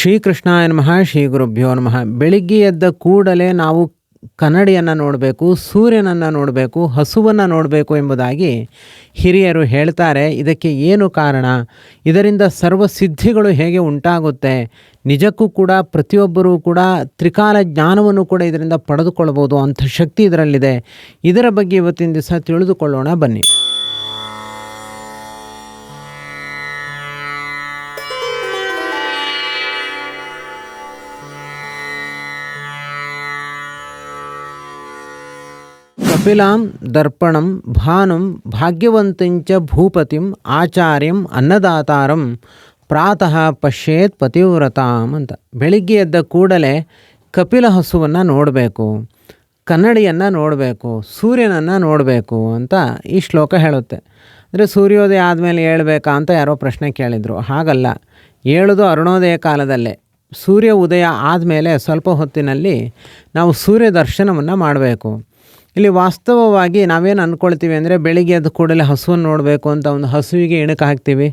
ಶ್ರೀಕೃಷ್ಣಾಯ ನಮಃ ಶ್ರೀ ಗುರುಭ್ಯೋ ನಮಃ. ಬೆಳಿಗ್ಗೆ ಎದ್ದ ಕೂಡಲೇ ನಾವು ಕನ್ನಡಿಯನ್ನು ನೋಡಬೇಕು, ಸೂರ್ಯನನ್ನು ನೋಡಬೇಕು, ಹಸುವನ್ನು ನೋಡಬೇಕು ಎಂಬುದಾಗಿ ಹಿರಿಯರು ಹೇಳ್ತಾರೆ. ಇದಕ್ಕೆ ಏನು ಕಾರಣ? ಇದರಿಂದ ಸರ್ವ ಸಿದ್ಧಿಗಳು ಹೇಗೆ ಉಂಟಾಗುತ್ತೆ? ನಿಜಕ್ಕೂ ಕೂಡ ಪ್ರತಿಯೊಬ್ಬರೂ ಕೂಡ ತ್ರಿಕಾಲ ಜ್ಞಾನವನ್ನು ಕೂಡ ಇದರಿಂದ ಪಡೆದುಕೊಳ್ಬೋದು ಅಂಥ ಶಕ್ತಿ ಇದರಲ್ಲಿದೆ. ಇದರ ಬಗ್ಗೆ ಇವತ್ತಿನ ದಿವಸ ತಿಳಿದುಕೊಳ್ಳೋಣ. ಬನ್ನಿ. ಕಪಿಲಾಂ ದರ್ಪಣಂ ಭಾನುಂ ಭಾಗ್ಯವಂತಂಚ ಭೂಪತಿಂ ಆಚಾರ್ಯಂ ಅನ್ನದಾತಾರಂ ಪ್ರಾತಃ ಪಶ್ಯೇತ್ ಪತಿವ್ರತಾಂ ಅಂತ. ಬೆಳಿಗ್ಗೆ ಎದ್ದ ಕೂಡಲೇ ಕಪಿಲ ಹಸುವನ್ನು ನೋಡಬೇಕು, ಕನ್ನಡಿಯನ್ನು ನೋಡಬೇಕು, ಸೂರ್ಯನನ್ನು ನೋಡಬೇಕು ಅಂತ ಈ ಶ್ಲೋಕ ಹೇಳುತ್ತೆ. ಅಂದರೆ ಸೂರ್ಯೋದಯ ಆದಮೇಲೆ ಹೇಳ್ಬೇಕಾ ಅಂತ ಯಾರೋ ಪ್ರಶ್ನೆ ಕೇಳಿದರು. ಹಾಗಲ್ಲ, ಏಳೋದು ಅರುಣೋದಯ ಕಾಲದಲ್ಲೇ. ಸೂರ್ಯ ಉದಯ ಆದಮೇಲೆ ಸ್ವಲ್ಪ ಹೊತ್ತಿನಲ್ಲಿ ನಾವು ಸೂರ್ಯ ದರ್ಶನವನ್ನು ಮಾಡಬೇಕು. ಇಲ್ಲಿ ವಾಸ್ತವವಾಗಿ ನಾವೇನು ಅಂದ್ಕೊಳ್ತೀವಿ ಅಂದರೆ ಬೆಳಿಗ್ಗೆ ಅದು ಕೂಡಲೇ ಹಸುವನ್ನು ನೋಡಬೇಕು ಅಂತ ಒಂದು ಹಸುವಿಗೆ ಇಣಕ್ಕೆ ಹಾಕ್ತೀವಿ.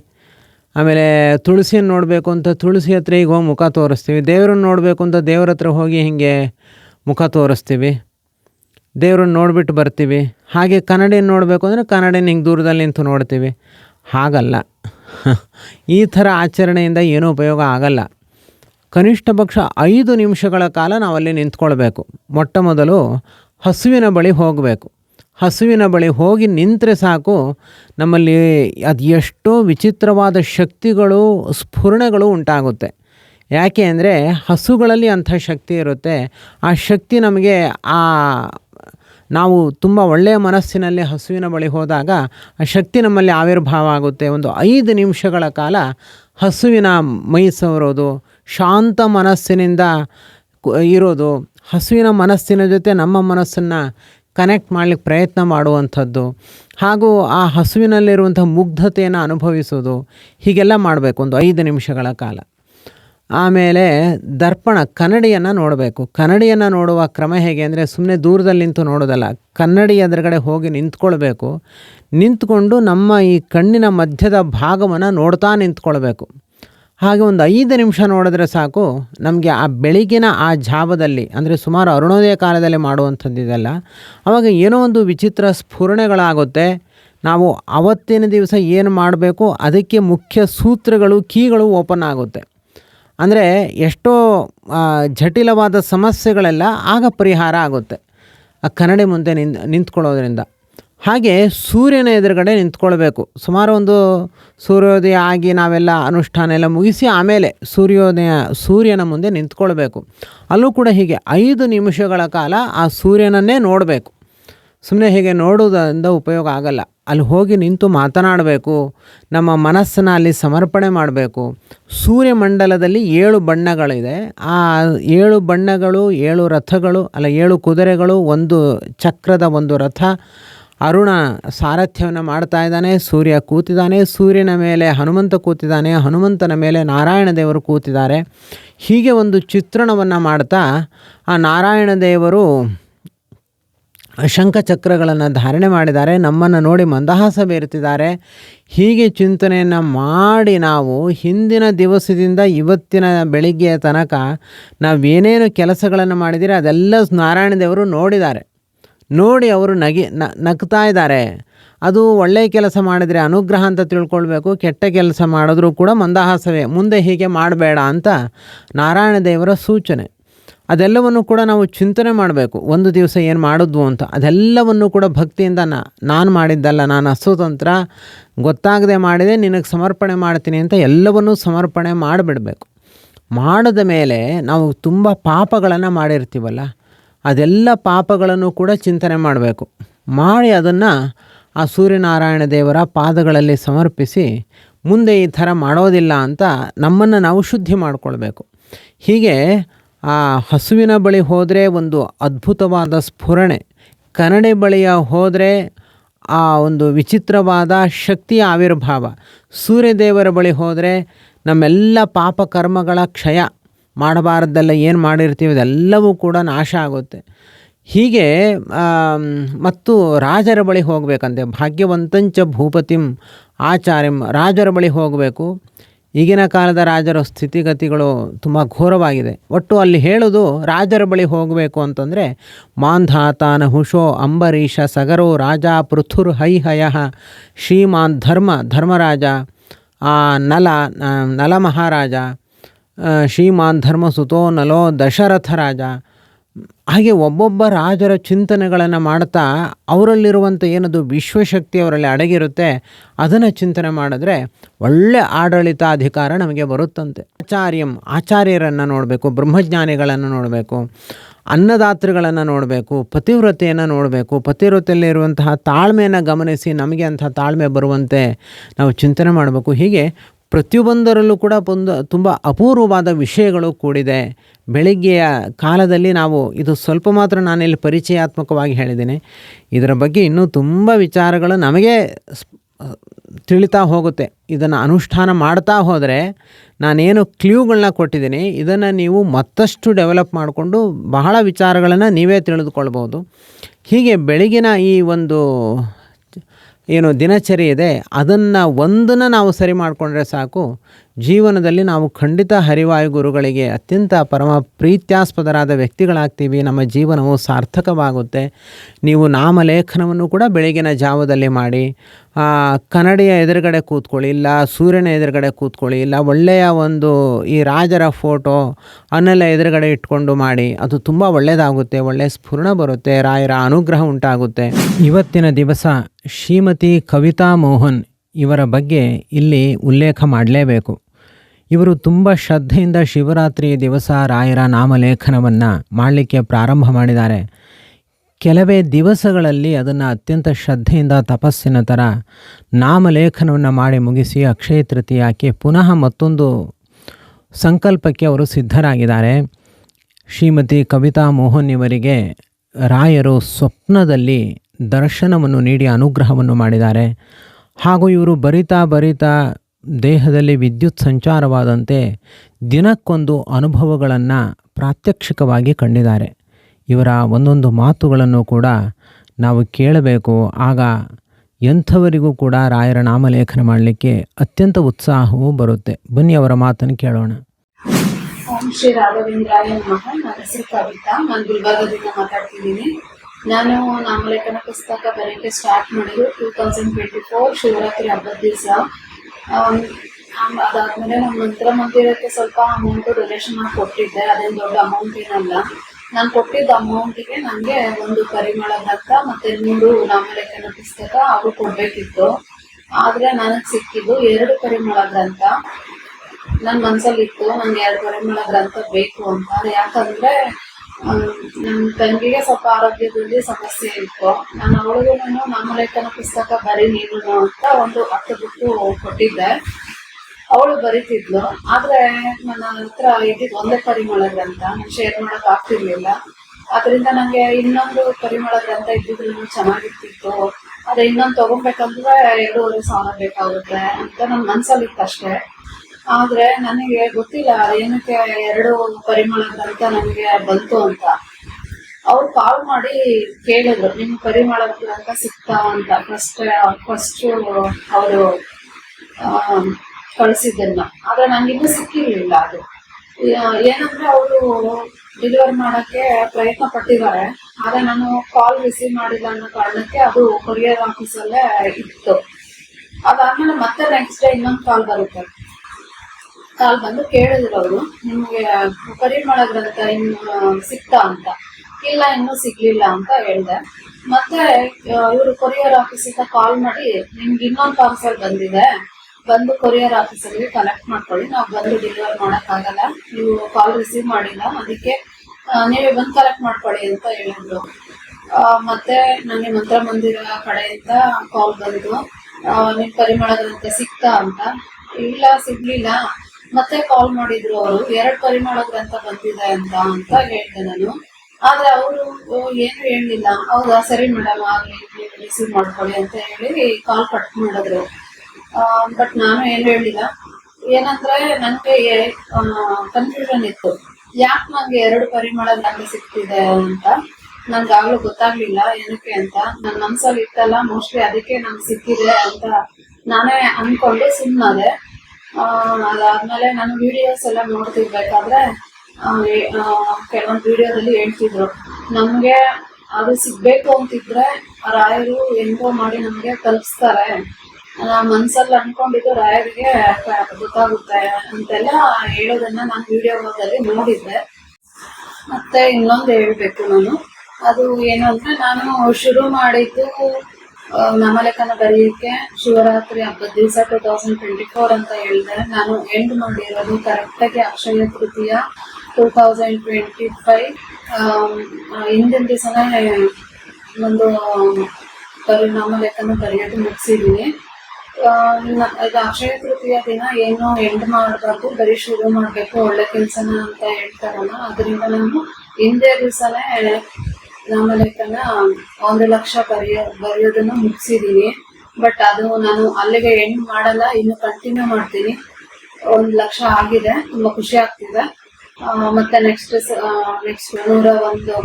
ಆಮೇಲೆ ತುಳಸಿಯನ್ನು ನೋಡಬೇಕು ಅಂತ ತುಳಸಿ ಹತ್ರ ಈಗ ಹೋಗಿ ಮುಖ ತೋರಿಸ್ತೀವಿ. ದೇವ್ರನ್ನ ನೋಡಬೇಕು ಅಂತ ದೇವ್ರ ಹತ್ರ ಹೋಗಿ ಹೀಗೆ ಮುಖ ತೋರಿಸ್ತೀವಿ. ದೇವ್ರನ್ನ ನೋಡಿಬಿಟ್ಟು ಬರ್ತೀವಿ. ಹಾಗೆ ಕನ್ನಡಿನ ನೋಡಬೇಕು ಅಂದರೆ ಕನ್ನಡಿನ ಹಿಂಗೆ ದೂರದಲ್ಲಿ ನಿಂತು ನೋಡ್ತೀವಿ. ಹಾಗಲ್ಲ. ಈ ಥರ ಆಚರಣೆಯಿಂದ ಏನೂ ಉಪಯೋಗ ಆಗಲ್ಲ. ಕನಿಷ್ಠ ಪಕ್ಷ ಐದು ನಿಮಿಷಗಳ ಕಾಲ ನಾವಲ್ಲಿ ನಿಂತ್ಕೊಳ್ಬೇಕು. ಮೊಟ್ಟ ಮೊದಲು ಹಸುವಿನ ಬಳಿ ಹೋಗಬೇಕು. ಹಸುವಿನ ಬಳಿ ಹೋಗಿ ನಿಂತರೆ ಸಾಕು. ನಮ್ಮಲ್ಲಿ ಅದು ಎಷ್ಟೋ ವಿಚಿತ್ರವಾದ ಶಕ್ತಿಗಳು, ಸ್ಫುರಣೆಗಳು ಉಂಟಾಗುತ್ತೆ. ಯಾಕೆ ಅಂದರೆ ಹಸುಗಳಲ್ಲಿ ಅಂಥ ಶಕ್ತಿ ಇರುತ್ತೆ. ಆ ಶಕ್ತಿ ನಮಗೆ ಆ ನಾವು ತುಂಬ ಒಳ್ಳೆಯ ಮನಸ್ಸಿನಲ್ಲಿ ಹಸುವಿನ ಬಳಿ ಹೋದಾಗ ಆ ಶಕ್ತಿ ನಮ್ಮಲ್ಲಿ ಆವಿರ್ಭಾವ ಆಗುತ್ತೆ. ಒಂದು ಐದು ನಿಮಿಷಗಳ ಕಾಲ ಹಸುವಿನ ಮೈ ಸವರೋದು, ಶಾಂತ ಮನಸ್ಸಿನಿಂದ ಇರೋದು ಹಸುವಿನ ಮನಸ್ಸಿನ ಜೊತೆ ನಮ್ಮ ಮನಸ್ಸನ್ನು ಕನೆಕ್ಟ್ ಮಾಡಲಿಕ್ಕೆ ಪ್ರಯತ್ನ ಮಾಡುವಂಥದ್ದು. ಹಾಗೂ ಆ ಹಸುವಿನಲ್ಲಿರುವಂಥ ಮುಗ್ಧತೆಯನ್ನು ಅನುಭವಿಸೋದು. ಹೀಗೆಲ್ಲ ಮಾಡಬೇಕು ಒಂದು ಐದು ನಿಮಿಷಗಳ ಕಾಲ. ಆಮೇಲೆ ದರ್ಪಣ ಕನ್ನಡಿಯನ್ನು ನೋಡಬೇಕು. ಕನ್ನಡಿಯನ್ನು ನೋಡುವ ಕ್ರಮ ಹೇಗೆ ಅಂದರೆ ಸುಮ್ಮನೆ ದೂರದಲ್ಲಿ ನಿಂತು ನೋಡೋದಲ್ಲ. ಕನ್ನಡಿ ಎದುರುಗಡೆ ಹೋಗಿ ನಿಂತ್ಕೊಳ್ಬೇಕು. ನಿಂತ್ಕೊಂಡು ನಮ್ಮ ಈ ಕಣ್ಣಿನ ಮಧ್ಯದ ಭಾಗವನ್ನು ನೋಡ್ತಾ ನಿಂತ್ಕೊಳ್ಬೇಕು. ಹಾಗೆ ಒಂದು ಐದು ನಿಮಿಷ ನೋಡಿದ್ರೆ ಸಾಕು, ನಮಗೆ ಆ ಬೆಳಗಿನ ಆ ಜಾವದಲ್ಲಿ, ಅಂದರೆ ಸುಮಾರು ಅರುಣೋದಯ ಕಾಲದಲ್ಲಿ ಮಾಡುವಂಥದ್ದಿದೆಲ್ಲ ಆವಾಗ ಏನೋ ಒಂದು ವಿಚಿತ್ರ ಸ್ಫುರಣೆಗಳಾಗುತ್ತೆ. ನಾವು ಅವತ್ತಿನ ದಿವಸ ಏನು ಮಾಡಬೇಕು, ಅದಕ್ಕೆ ಮುಖ್ಯ ಸೂತ್ರಗಳು, ಕೀಗಳು ಓಪನ್ ಆಗುತ್ತೆ. ಅಂದರೆ ಎಷ್ಟೋ ಜಟಿಲವಾದ ಸಮಸ್ಯೆಗಳೆಲ್ಲ ಆಗ ಪರಿಹಾರ ಆಗುತ್ತೆ. ಆ ಕನ್ನಡಿ ಮುಂದೆ ನಿಂತ್, ನಿಂತ್ಕೊಳ್ಳೋದ್ರಿಂದ. ಹಾಗೆ ಸೂರ್ಯನ ಎದುರುಗಡೆ ನಿಂತ್ಕೊಳ್ಬೇಕು. ಸುಮಾರು ಒಂದು ಸೂರ್ಯೋದಯ ಆಗಿ ನಾವೆಲ್ಲ ಅನುಷ್ಠಾನ ಎಲ್ಲ ಮುಗಿಸಿ ಆಮೇಲೆ ಸೂರ್ಯೋದಯ, ಸೂರ್ಯನ ಮುಂದೆ ನಿಂತ್ಕೊಳ್ಬೇಕು. ಅಲ್ಲೂ ಕೂಡ ಹೀಗೆ ಐದು ನಿಮಿಷಗಳ ಕಾಲ ಆ ಸೂರ್ಯನನ್ನೇ ನೋಡಬೇಕು. ಸುಮ್ಮನೆ ಹೀಗೆ ನೋಡುವುದರಿಂದ ಉಪಯೋಗ ಆಗಲ್ಲ. ಅಲ್ಲಿ ಹೋಗಿ ನಿಂತು ಮಾತನಾಡಬೇಕು. ನಮ್ಮ ಮನಸ್ಸನ್ನು ಅಲ್ಲಿ ಸಮರ್ಪಣೆ ಮಾಡಬೇಕು. ಸೂರ್ಯಮಂಡಲದಲ್ಲಿ ಏಳು ಬಣ್ಣಗಳಿದೆ. ಆ ಏಳು ಬಣ್ಣಗಳು, ಏಳು ರಥಗಳು, ಅಲ್ಲ ಏಳು ಕುದುರೆಗಳು, ಒಂದು ಚಕ್ರದ ಒಂದು ರಥ ಅರುಣ ಸಾರಥ್ಯವನ್ನು ಮಾಡ್ತಾ ಇದ್ದಾನೆ, ಸೂರ್ಯ ಕೂತಿದ್ದಾನೆ, ಸೂರ್ಯನ ಮೇಲೆ ಹನುಮಂತ ಕೂತಿದ್ದಾನೆ, ಹನುಮಂತನ ಮೇಲೆ ನಾರಾಯಣ ದೇವರು ಕೂತಿದ್ದಾರೆ. ಹೀಗೆ ಒಂದು ಚಿತ್ರಣವನ್ನು ಮಾಡ್ತಾ ಆ ನಾರಾಯಣ ದೇವರು ಶಂಖಚಕ್ರಗಳನ್ನು ಧಾರಣೆ ಮಾಡಿದ್ದಾರೆ, ನಮ್ಮನ್ನು ನೋಡಿ ಮಂದಹಾಸ ಬೇರುತ್ತಿದ್ದಾರೆ. ಹೀಗೆ ಚಿಂತನೆಯನ್ನು ಮಾಡಿ ನಾವು ಹಿಂದಿನ ದಿವಸದಿಂದ ಇವತ್ತಿನ ಬೆಳಿಗ್ಗೆಯ ತನಕ ನಾವೇನೇನು ಕೆಲಸಗಳನ್ನು ಮಾಡಿದರೆ ಅದೆಲ್ಲ ನಾರಾಯಣ ದೇವರು ನೋಡಿದ್ದಾರೆ. ನೋಡಿ ಅವರು ನಗಿ ನ ನಗ್ತಾ ಇದ್ದಾರೆ. ಅದು ಒಳ್ಳೆಯ ಕೆಲಸ ಮಾಡಿದರೆ ಅನುಗ್ರಹ ಅಂತ ತಿಳ್ಕೊಳ್ಬೇಕು, ಕೆಟ್ಟ ಕೆಲಸ ಮಾಡಿದ್ರೂ ಕೂಡ ಮಂದಹಾಸವೇ, ಮುಂದೆ ಹೀಗೆ ಮಾಡಬೇಡ ಅಂತ ನಾರಾಯಣ ದೇವರ ಸೂಚನೆ. ಅದೆಲ್ಲವನ್ನು ಕೂಡ ನಾವು ಚಿಂತನೆ ಮಾಡಬೇಕು, ಒಂದು ದಿವಸ ಏನು ಮಾಡಿದ್ವು ಅಂತ. ಅದೆಲ್ಲವನ್ನು ಕೂಡ ಭಕ್ತಿಯಿಂದ ನಾನು ಮಾಡಿದ್ದಲ್ಲ, ನಾನು ಅಸ್ವತಂತ್ರ ಗೊತ್ತಾಗದೆ ಮಾಡಿದೆ, ನಿನಗೆ ಸಮರ್ಪಣೆ ಮಾಡ್ತೀನಿ ಅಂತ ಎಲ್ಲವನ್ನೂ ಸಮರ್ಪಣೆ ಮಾಡಿಬಿಡಬೇಕು. ಮಾಡಿದ ಮೇಲೆ ನಾವು ತುಂಬ ಪಾಪಗಳನ್ನು ಮಾಡಿರ್ತೀವಲ್ಲ ಅದೆಲ್ಲ ಪಾಪಗಳನ್ನು ಕೂಡ ಚಿಂತನೆ ಮಾಡಬೇಕು. ಮಾಡಿ ಅದನ್ನು ಆ ಸೂರ್ಯನಾರಾಯಣ ದೇವರ ಪಾದಗಳಲ್ಲಿ ಸಮರ್ಪಿಸಿ ಮುಂದೆ ಈ ಥರ ಮಾಡೋದಿಲ್ಲ ಅಂತ ನಮ್ಮನ್ನು ನಾವು ಶುದ್ಧಿ ಮಾಡಿಕೊಳ್ಬೇಕು. ಹೀಗೆ ಆ ಹಸುವಿನ ಬಳಿ ಹೋದರೆ ಒಂದು ಅದ್ಭುತವಾದ ಸ್ಫುರಣೆ. ಕನ್ನಡಿ ಬಳಿಯ ಹೋದರೆ ಆ ಒಂದು ವಿಚಿತ್ರವಾದ ಶಕ್ತಿಯ ಆವಿರ್ಭಾವ. ಸೂರ್ಯದೇವರ ಬಳಿ ಹೋದರೆ ನಮ್ಮೆಲ್ಲ ಪಾಪಕರ್ಮಗಳ ಕ್ಷಯ. ಮಾಡಬಾರ್ದೆಲ್ಲ ಏನು ಮಾಡಿರ್ತೀವಿ ಅದೆಲ್ಲವೂ ಕೂಡ ನಾಶ ಆಗುತ್ತೆ. ಹೀಗೆ ಮತ್ತು ರಾಜರ ಬಳಿ ಹೋಗಬೇಕಂತೆ. ಭಾಗ್ಯವಂತಂಚ ಭೂಪತಿಂ ಆಚಾರ್ಯಂ ರಾಜರ ಬಳಿ ಹೋಗಬೇಕು. ಈಗಿನ ಕಾಲದ ರಾಜರ ಸ್ಥಿತಿಗತಿಗಳು ತುಂಬ ಘೋರವಾಗಿದೆ. ಒಟ್ಟು ಅಲ್ಲಿ ಹೇಳೋದು, ರಾಜರ ಬಳಿ ಹೋಗಬೇಕು ಅಂತಂದರೆ ಮಾಂಧಾತಾನ ಹುಷೋ ಅಂಬರೀಷ ಸಗರೋ ರಾಜ ಪೃಥುರ್ ಹೈಹಯ ಶ್ರೀಮಾನ್ ಧರ್ಮ, ಧರ್ಮರಾಜ ನಲ ನಲ ಮಹಾರಾಜ ಶ್ರೀಮಾನ್ ಧರ್ಮಸುತೋ ನಲೋ ದಶರಥ ರಾಜ. ಹಾಗೆ ಒಬ್ಬೊಬ್ಬ ರಾಜರ ಚಿಂತನೆಗಳನ್ನು ಮಾಡ್ತಾ ಅವರಲ್ಲಿರುವಂಥ ಏನದು ವಿಶ್ವಶಕ್ತಿ ಅವರಲ್ಲಿ ಅಡಗಿರುತ್ತೆ, ಅದನ್ನು ಚಿಂತನೆ ಮಾಡಿದ್ರೆ ಒಳ್ಳೆ ಆಡಳಿತಾಧಿಕಾರ ನಮಗೆ ಬರುತ್ತಂತೆ. ಆಚಾರ್ಯಂ, ಆಚಾರ್ಯರನ್ನು ನೋಡಬೇಕು, ಬ್ರಹ್ಮಜ್ಞಾನಿಗಳನ್ನು ನೋಡಬೇಕು, ಅನ್ನದಾತೃಗಳನ್ನು ನೋಡಬೇಕು, ಪತಿವ್ರತೆಯನ್ನು ನೋಡಬೇಕು, ಪತಿವ್ರತೆಯಲ್ಲಿರುವಂತಹ ತಾಳ್ಮೆಯನ್ನು ಗಮನಿಸಿ ನಮಗೆ ಅಂಥ ತಾಳ್ಮೆ ಬರುವಂತೆ ನಾವು ಚಿಂತನೆ ಮಾಡಬೇಕು. ಹೀಗೆ ಪ್ರತಿಯೊಂದರಲ್ಲೂ ಕೂಡ ಒಂದು ತುಂಬ ಅಪೂರ್ವವಾದ ವಿಷಯಗಳು ಕೂಡಿದೆ. ಬೆಳಿಗ್ಗೆಯ ಕಾಲದಲ್ಲಿ ನಾವು ಇದು ಸ್ವಲ್ಪ ಮಾತ್ರ ನಾನಿಲ್ಲಿ ಪರಿಚಯಾತ್ಮಕವಾಗಿ ಹೇಳಿದ್ದೀನಿ. ಇದರ ಬಗ್ಗೆ ಇನ್ನೂ ತುಂಬ ವಿಚಾರಗಳು ನಮಗೆ ತಿಳಿತಾ ಹೋಗುತ್ತೆ. ಇದನ್ನು ಅನುಷ್ಠಾನ ಮಾಡ್ತಾ ಹೋದರೆ ನಾನೇನು ಕ್ಲ್ಯೂಗಳನ್ನ ಕೊಟ್ಟಿದ್ದೀನಿ. ಇದನ್ನು ನೀವು ಮತ್ತಷ್ಟು ಡೆವಲಪ್ ಮಾಡಿಕೊಂಡು ಬಹಳ ವಿಚಾರಗಳನ್ನು ನೀವೇ ತಿಳಿದುಕೊಳ್ಬೋದು ಹೀಗೆ ಬೆಳಗಿನ ಈ ಒಂದು ಏನು ದಿನಚರಿ ಇದೆ ಅದನ್ನು ಒಂದನ್ನು ನಾವು ಸರಿ ಮಾಡಿಕೊಂಡ್ರೆ ಸಾಕು. ಜೀವನದಲ್ಲಿ ನಾವು ಖಂಡಿತ ಹರಿವಾಯು ಗುರುಗಳಿಗೆ ಅತ್ಯಂತ ಪರಮ ಪ್ರೀತ್ಯಾಸ್ಪದರಾದ ವ್ಯಕ್ತಿಗಳಾಗ್ತೀವಿ. ನಮ್ಮ ಜೀವನವು ಸಾರ್ಥಕವಾಗುತ್ತೆ. ನೀವು ನಾಮಲೇಖನವನ್ನು ಕೂಡ ಬೆಳಗಿನ ಜಾವದಲ್ಲಿ ಮಾಡಿ ಕನ್ನಡಿಯ ಎದುರುಗಡೆ ಕೂತ್ಕೊಳ್ಳಿ, ಇಲ್ಲ ಸೂರ್ಯನ ಎದುರುಗಡೆ ಕೂತ್ಕೊಳ್ಳಿ, ಇಲ್ಲ ಒಳ್ಳೆಯ ಒಂದು ಈ ರಾಜರ ಫೋಟೋ ಅನ್ನೆಲ್ಲ ಎದುರುಗಡೆ ಇಟ್ಕೊಂಡು ಮಾಡಿ, ಅದು ತುಂಬ ಒಳ್ಳೆಯದಾಗುತ್ತೆ, ಒಳ್ಳೆಯ ಸ್ಫುರಣ ಬರುತ್ತೆ, ರಾಯರ ಅನುಗ್ರಹ ಉಂಟಾಗುತ್ತೆ. ಇವತ್ತಿನ ದಿವಸ ಶ್ರೀಮತಿ ಕವಿತಾ ಮೋಹನ್ ಇವರ ಬಗ್ಗೆ ಇಲ್ಲಿ ಉಲ್ಲೇಖ ಮಾಡಲೇಬೇಕು. ಇವರು ತುಂಬ ಶ್ರದ್ಧೆಯಿಂದ ಶಿವರಾತ್ರಿ ದಿವಸ ರಾಯರ ನಾಮಲೇಖನವನ್ನು ಮಾಡಲಿಕ್ಕೆ ಪ್ರಾರಂಭ ಮಾಡಿದ್ದಾರೆ. ಕೆಲವೇ ದಿವಸಗಳಲ್ಲಿ ಅದನ್ನು ಅತ್ಯಂತ ಶ್ರದ್ಧೆಯಿಂದ ತಪಸ್ಸಿನ ಥರ ನಾಮಲೇಖನವನ್ನು ಮಾಡಿ ಮುಗಿಸಿ ಅಕ್ಷಯ ತೃತೀಯಕ್ಕೆ ಪುನಃ ಮತ್ತೊಂದು ಸಂಕಲ್ಪಕ್ಕೆ ಅವರು ಸಿದ್ಧರಾಗಿದ್ದಾರೆ. ಶ್ರೀಮತಿ ಕವಿತಾ ಮೋಹನ್ ಇವರಿಗೆ ರಾಯರು ಸ್ವಪ್ನದಲ್ಲಿ ದರ್ಶನವನ್ನು ನೀಡಿ ಅನುಗ್ರಹವನ್ನು ಮಾಡಿದ್ದಾರೆ. ಹಾಗೂ ಇವರು ಬರಿತಾ ಬರಿತಾ ದೇಹದಲ್ಲಿ ವಿದ್ಯುತ್ ಸಂಚಾರವಾದಂತೆ ದಿನಕ್ಕೊಂದು ಅನುಭವಗಳನ್ನು ಪ್ರಾತ್ಯಕ್ಷಿಕವಾಗಿ ಕಂಡಿದ್ದಾರೆ. ಇವರ ಒಂದೊಂದು ಮಾತುಗಳನ್ನು ಕೂಡ ನಾವು ಕೇಳಬೇಕು. ಆಗ ಎಂಥವರಿಗೂ ಕೂಡ ರಾಯರ ನಾಮಲೇಖನ ಮಾಡಲಿಕ್ಕೆ ಅತ್ಯಂತ ಉತ್ಸಾಹವೂ ಬರುತ್ತೆ. ಬನ್ನಿ ಅವರ ಮಾತನ್ನು ಕೇಳೋಣ. ಶ್ರೀ ರಾಘವೇಂದ್ರಾಯ ನಮಃ. ನನ್ನ ಹೆಸರು ಕವಿತಾ. ನಾನು ಗುಲ್ಬರ್ಗದಿಂದ ಮಾತಾಡ್ತಿದ್ದೀನಿ. ನಾನು ನಾಮಲೇಖನ ಪುಸ್ತಕ ಬರೆಯೋಕ್ಕೆ ಸ್ಟಾರ್ಟ್ ಮಾಡಿದ್ದು two thousand twenty four Shivaratri ಹಬ್ಬದ ದಿವಸ. ಅದಾದ್ಮೇಲೆ ನಮ್ಮ ಮಂತ್ರ ಮಂದಿರಕ್ಕೆ ಸ್ವಲ್ಪ ಅಮೌಂಟ್ ಡೊನೇಷನ್ ಆಗಿ ಕೊಟ್ಟಿದ್ದೆ. ಅದೇನು ದೊಡ್ಡ ಅಮೌಂಟ್ ಏನಲ್ಲ. ನಾನು ಕೊಟ್ಟಿದ್ದ ಅಮೌಂಟಿಗೆ ನನಗೆ ಒಂದು ಪರಿಮಳ ಗ್ರಂಥ ಮತ್ತೆ ನೂರು ನಾಮಲೇಖನ ಪುಸ್ತಕ ಅವರು ಕೊಡಬೇಕಿತ್ತು. ಆದರೆ ನನಗೆ ಸಿಕ್ಕಿದ್ದು ಎರಡು ಪರಿಮಳ ಗ್ರಂಥ. ನನ್ನ ಮನ್ಸಲ್ಲಿ ಇತ್ತು ನನ್ಗೆ ಎರಡು ಪರಿಮಳ ಗ್ರಂಥ ಬೇಕು ಅಂತ. ಯಾಕಂದ್ರೆ ನನ್ನ ತಂಗಿಗೆ ಸ್ವಲ್ಪ ಆರೋಗ್ಯದಲ್ಲಿ ಸಮಸ್ಯೆ ಇತ್ತು. ನಾನು ಅವಳಿಗೂ ನಾನು ಲೇಖನ ಪುಸ್ತಕ ಬರೀ ನೀನು ಅಂತ ಒಂದು ಹತ್ತು ಬುಕ್ಕು ಕೊಟ್ಟಿದ್ದೆ. ಅವಳು ಬರೀತಿದ್ಲು. ಆದ್ರೆ ನನ್ನ ಹತ್ರ ಇದ್ದಿದ್ದು ಒಂದೇ ಪರಿಮಳ ಗ್ರಂಥ. ನಾನು ಶೇರ್ ಮಾಡಕ್ ಆಗ್ತಿರ್ಲಿಲ್ಲ. ಅದರಿಂದ ನಂಗೆ ಇನ್ನೊಂದು ಪರಿಮಳ ಗ್ರಂಥ ಇದ್ದಿದ್ರು ಚೆನ್ನಾಗಿರ್ತಿತ್ತು. ಅದೇ ಇನ್ನೊಂದು ತಗೊಬೇಕಂದ್ರೆ ಎರಡೂವರೆ ಸಾವಿರ ಬೇಕಾಗುತ್ತೆ ಅಂತ ನನ್ನ ಮನ್ಸಲ್ಲಿ ಇತ್ತು ಅಷ್ಟೇ ಆದ್ರೆ ನನಗೆ ಗೊತ್ತಿಲ್ಲ ಏನಕ್ಕೆ ಎರಡು ಪರಿಮಳ ಗ್ರಂಥ ನನಗೆ ಬಂತು ಅಂತ. ಅವ್ರು ಕಾಲ್ ಮಾಡಿ ಕೇಳಿದ್ರು, ನಿಮ್ ಪರಿಮಳ ಗ್ರಂಥ ಸಿಗ್ತಾ ಅಂತ. ಫಸ್ಟ್ ಫಸ್ಟ್ ಅವರು ಕಳಿಸಿದ್ದನ್ನ. ಆದ್ರೆ ನಂಗೆ ಇನ್ನೂ ಸಿಕ್ಕಿರ್ಲಿಲ್ಲ ಅದು. ಏನಂದ್ರೆ ಅವರು ಡೆಲಿವರ್ ಮಾಡಕ್ಕೆ ಪ್ರಯತ್ನ ಪಟ್ಟಿದ್ದಾರೆ. ಆದ್ರೆ ನಾನು ಕಾಲ್ ರಿಸೀವ್ ಮಾಡಿಲ್ಲ ಅನ್ನೋ ಕಾರಣಕ್ಕೆ ಅದು ಕೊರಿಯರ್ ಆಫೀಸಲ್ಲೇ ಇತ್ತು. ಅದಾದ್ಮೇಲೆ ಮತ್ತೆ ನೆಕ್ಸ್ಟ್ ಡೇ ಇನ್ನೊಂದು ಕಾಲ್ ಬರುತ್ತೆ. ಕಾಲ್ ಬಂದು ಕೇಳಿದ್ರು ಅವರು, ನಿಮ್ಗೆ ಕರೀರ್ ಗ್ರಂಥ ಇನ್ನು ಸಿಕ್ತಾ ಅಂತ. ಇಲ್ಲ, ಇನ್ನೂ ಸಿಗ್ಲಿಲ್ಲ ಅಂತ ಹೇಳಿದೆ. ಮತ್ತೆ ಇವರು ಕೊರಿಯರ್ ಆಫೀಸಿಂದ ಕಾಲ್ ಮಾಡಿ, ನಿಮ್ಗೆ ಇನ್ನೊಂದು ಪಾರ್ಸಲ್ ಬಂದಿದೆ, ಬಂದು ಕೊರಿಯರ್ ಆಫೀಸಲ್ಲಿ ಕಲೆಕ್ಟ್ ಮಾಡ್ಕೊಳ್ಳಿ, ನಾವು ಬಂದು ಡೆಲಿವರ್ ಮಾಡೋಕ್ಕಾಗಲ್ಲ, ನೀವು ಕಾಲ್ ರಿಸೀವ್ ಮಾಡಿಲ್ಲ, ಅದಕ್ಕೆ ನೀವೇ ಬಂದು ಕಲೆಕ್ಟ್ ಮಾಡ್ಕೊಳ್ಳಿ ಅಂತ ಹೇಳಿದ್ರು. ಮತ್ತೆ ನನಗೆ ಮಂತ್ರ ಮಂದಿರ ಕಡೆಯಿಂದ ಕಾಲ್ ಬಂದು ನಿಮ್ಗೆ ನಿಮ್ ಪರಿಮಳ ಗ್ರಂಥ ಸಿಕ್ತಾ ಅಂತ. ಇಲ್ಲ, ಸಿಗ್ಲಿಲ್ಲ. ಮತ್ತೆ ಕಾಲ್ ಮಾಡಿದ್ರು ಅವರು, ಎರಡು ಪರಿಮಳ ಗ್ರಂಥ ಬಂದಿದೆ ಅಂತ ಅಂತ ಹೇಳ್ದೆ ನಾನು. ಆದ್ರೆ ಅವರು ಏನು ಹೇಳಲಿಲ್ಲ. ಹೌದಾ, ಸರಿ ಮೇಡಮ್, ಆಗ್ಲಿ ರಿಸೀವ್ ಮಾಡ್ಕೊಳ್ಳಿ ಅಂತ ಹೇಳಿ ಕಾಲ್ ಕಟ್ ಮಾಡಿದ್ರು. ಬಟ್ ನಾನು ಏನು ಹೇಳಿಲ್ಲ ಏನಂದ್ರೆ ನನಗೆ ಕನ್ಫ್ಯೂಷನ್ ಇತ್ತು. ಯಾಕೆ ನನಗೆ ಎರಡು ಪರಿಮಳ ಗ್ರಂಥ ಸಿಗ್ತಿದೆ ಅಂತ? ನನ್ಗೆ ಆಗ್ಲೂ ಗೊತ್ತಾಗ್ಲಿಲ್ಲ, ಏನಕ್ಕೆ ಅಂತ. ನನ್ನ ಮನ್ಸಲ್ಲಿ ಇತ್ತಲ್ಲ ಮೋಸ್ಟ್ಲಿ ಅದಕ್ಕೆ ನಂಗೆ ಸಿಕ್ಕಿದೆ ಅಂತ ನಾನೇ ಅನ್ಕೊಂಡು ಸುಮ್ಮನಾದೆ ಅದಾದ್ಮೇಲೆ ನಾನು ವಿಡಿಯೋಸ್ ಎಲ್ಲ ನೋಡ್ತಿರ್ಬೇಕಾದ್ರೆ ಕೆಲವೊಂದು ವಿಡಿಯೋದಲ್ಲಿ ಹೇಳ್ತಿದ್ರು. ನಮ್ಗೆ ಅದು ಸಿಗ್ಬೇಕು ಅಂತಿದ್ರೆ ರಾಯರು ಹೆಂಗೋ ಮಾಡಿ ನಮ್ಗೆ ತಲುಪಿಸ್ತಾರೆ. ಮನ್ಸಲ್ಲಿ ಅನ್ಕೊಂಡಿದ್ದು ರಾಯರಿಗೆ ಗೊತ್ತಾಗುತ್ತೆ ಅಂತೆಲ್ಲ ಹೇಳೋದನ್ನ ನಾನು ವಿಡಿಯೋದಲ್ಲಿ ನೋಡಿದ್ದೆ. ಮತ್ತೆ ಇನ್ನೊಂದು ಹೇಳ್ಬೇಕು ನಾನು. ಅದು ಏನು ನಾನು ಶುರು ಮಾಡಿದ್ದು ನಾಮಲೇಖನ ಬರೆಯಕ್ಕೆ ಶಿವರಾತ್ರಿ ಹಬ್ಬದ ದಿವಸ ಟೂ ತೌಸಂಡ್ ಟ್ವೆಂಟಿ ಫೋರ್ ಅಂತ ಹೇಳಿದೆ. ನಾನು ಎಂಡ್ ಮಾಡಿರೋದು ಕರೆಕ್ಟಾಗಿ Akshaya Tritiya two thousand twenty five ಹಿಂದಿನ ದಿವಸನೇ ಒಂದು ಬರೀ, ನಾಮಲೇಖನ ಬರೆಯೋದು ಮುಗಿಸಿದ್ದೀನಿ ಇದು ಅಕ್ಷಯ ತೃತೀಯ ದಿನ ಏನು ಎಂಡ್ ಮಾಡಬಾರ್ದು, ಬರೀ ಶುರು ಮಾಡಬೇಕು, ಒಳ್ಳೆ ಕೆಲಸನ ಅಂತ ಹೇಳ್ತಾರಲ್ಲ, ಅದರಿಂದ ನಾನು ಹಿಂದೆ ದಿವಸನೇ ನಾಮಲೇಖನ ಒಂದು ಲಕ್ಷ ಬರೆಯೋ, ಬರೆಯೋದನ್ನ ಮುಗಿಸಿದ್ದೀನಿ. ಬಟ್ ಅದು ನಾನು ಅಲ್ಲಿಗೆ ಎಂಡ್ ಮಾಡಲ್ಲ, ಇನ್ನು ಕಂಟಿನ್ಯೂ ಮಾಡ್ತೀನಿ. ಒಂದು ಲಕ್ಷ ಆಗಿದೆ, ತುಂಬಾ ಖುಷಿ ಆಗ್ತಿದೆ. ಮತ್ತೆ ನೆಕ್ಸ್ಟ್ ನೆಕ್ಸ್ಟ್ ನೂರ ಒಂದು,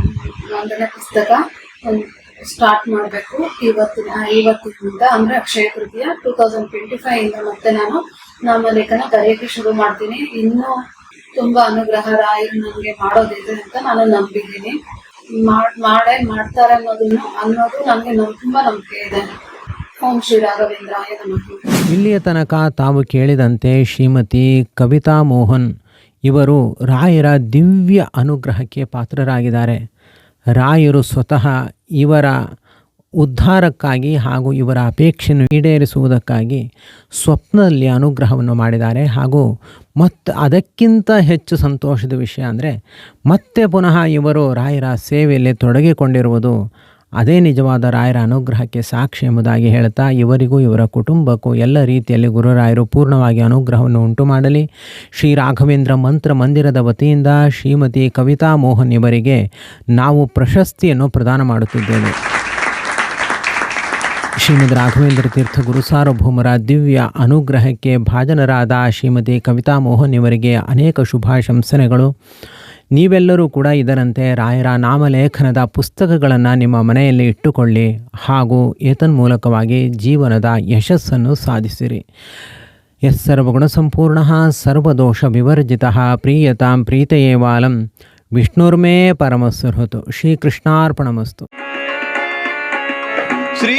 ಒಂದನೇ ಪುಸ್ತಕ ಸ್ಟಾರ್ಟ್ ಮಾಡಬೇಕು. ಇವತ್ತಿನ ಇವತ್ತಿನಿಂದ ಅಂದ್ರೆ Akshaya Tritiya two thousand twenty five ಇಂದ ಮತ್ತೆ ನಾನು ನಾಮಲೇಖನ ಕರೆಯೋಕ್ಕೆ ಶುರು ಮಾಡ್ತೀನಿ. ಇನ್ನೂ ತುಂಬಾ ಅನುಗ್ರಹ, ರಾಯರು ನನಗೆ ಮಾಡೋದಿದೆ ಅಂತ ನಾನು ನಂಬಿದ್ದೀನಿ. ಮಾಡ್ ಮಾಡೇ ಮಾಡ್ತಾರೆ ಅನ್ನೋದನ್ನ ಅನ್ನೋದು ನನಗೆ ನಮ್ ತುಂಬಾ ನಂಬಿಕೆ ಇದೆ. ಓಂ ಶ್ರೀ ರಾಘವೇಂದ್ರಾಯ ಇಲ್ಲಿಯ ತನಕ ತಾವು ಕೇಳಿದಂತೆ ಶ್ರೀಮತಿ ಕವಿತಾ ಮೋಹನ್ ಇವರು ರಾಯರ ದಿವ್ಯ ಅನುಗ್ರಹಕ್ಕೆ ಪಾತ್ರರಾಗಿದ್ದಾರೆ. ರಾಯರು ಸ್ವತಃ ಇವರ ಉದ್ಧಾರಕ್ಕಾಗಿ ಹಾಗೂ ಇವರ ಅಪೇಕ್ಷೆಯನ್ನು ಈಡೇರಿಸುವುದಕ್ಕಾಗಿ ಸ್ವಪ್ನದಲ್ಲಿ ಅನುಗ್ರಹವನ್ನು ಮಾಡಿದ್ದಾರೆ. ಹಾಗೂ ಮತ್ತು ಅದಕ್ಕಿಂತ ಹೆಚ್ಚು ಸಂತೋಷದ ವಿಷಯ ಅಂದರೆ ಮತ್ತೆ ಪುನಃ ಇವರು ರಾಯರ ಸೇವೆಯಲ್ಲಿ ತೊಡಗಿಕೊಂಡಿರುವುದು ಅದೇ ನಿಜವಾದ ರಾಯರ ಅನುಗ್ರಹಕ್ಕೆ ಸಾಕ್ಷಿ ಎಂಬುದಾಗಿ ಹೇಳ್ತಾ ಇವರಿಗೂ ಇವರ ಕುಟುಂಬಕ್ಕೂ ಎಲ್ಲ ರೀತಿಯಲ್ಲಿ ಗುರುರಾಯರು ಪೂರ್ಣವಾಗಿ ಅನುಗ್ರಹವನ್ನು ಉಂಟು ಮಾಡಲಿ. ಶ್ರೀ ರಾಘವೇಂದ್ರ ಮಂತ್ರ ಮಂದಿರದ ವತಿಯಿಂದ ಶ್ರೀಮತಿ ಕವಿತಾ ಮೋಹನ್ ಇವರಿಗೆ ನಾವು ಪ್ರಶಸ್ತಿಯನ್ನು ಪ್ರದಾನ ಮಾಡುತ್ತಿದ್ದೇವೆ. ಶ್ರೀಮದ್ ರಾಘವೇಂದ್ರ ತೀರ್ಥ ಗುರುಸಾರ್ವಭೌಮರ ದಿವ್ಯ ಅನುಗ್ರಹಕ್ಕೆ ಭಾಜನರಾದ ಶ್ರೀಮತಿ ಕವಿತಾ ಮೋಹನ್ ಇವರಿಗೆ ಅನೇಕ ಶುಭಾಶಂಸನೆಗಳು. ನೀವೆಲ್ಲರೂ ಕೂಡ ಇದರಂತೆ ರಾಯರ ನಾಮಲೇಖನದ ಪುಸ್ತಕಗಳನ್ನು ನಿಮ್ಮ ಮನೆಯಲ್ಲಿ ಇಟ್ಟುಕೊಳ್ಳಿ ಹಾಗೂ ಏತನ್ಮೂಲಕವಾಗಿ ಜೀವನದ ಯಶಸ್ಸನ್ನು ಸಾಧಿಸಿರಿ. ಎಸ್ ಸರ್ವಗುಣ ಸಂಪೂರ್ಣ ಸರ್ವದೋಷ ವಿವರ್ಜಿತ, ಪ್ರೀಯತಾಂ ಪ್ರೀತಯೇವಾಲಂ ವಿಷ್ಣುರ್ಮೇ ಪರಮಸ್ಸು ಶ್ರೀ ಶ್ರೀಕೃಷ್ಣಾರ್ಪಣಮಸ್ತು. ಶ್ರೀ